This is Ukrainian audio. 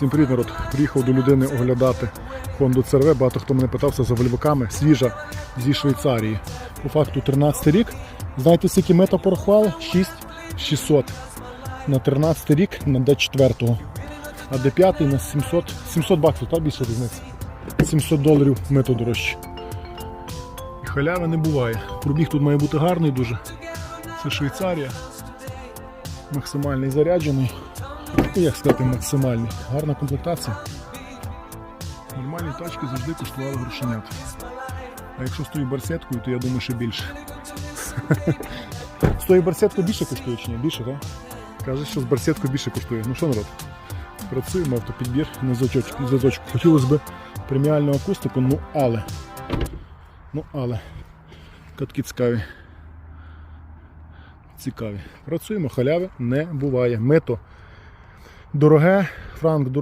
Всім привіт, народ. Приїхав до людини оглядати Honda CRV. Багато хто мене питався за вольвиками. Свіжа зі Швейцарії. По факту 13 рік. Знаєте, скільки мета порахували? 6600. На 13 рік на D4. А D5 на 700, 700 баксів, та більше різниця. 700 доларів мето дорожче. І халяви не буває. Пробіг тут має бути гарний дуже. Це Швейцарія. Максимальний заряджений. Як сказати, максимальний. Гарна комплектація. Нормальні тачки завжди коштували грошенят. А якщо з тою барсеткою, то я думаю, що більше. З тою барсеткою більше коштує чи ні? Більше, так? Каже, що з барсеткою більше коштує. Ну що, народ? Працюємо, автопідбір на зв'язочку. Хотілося б преміальну акустику, ну але. Ну але. Катки цікаві. Цікаві. Працюємо, халяви не буває. Мито дороге, франк дорогий.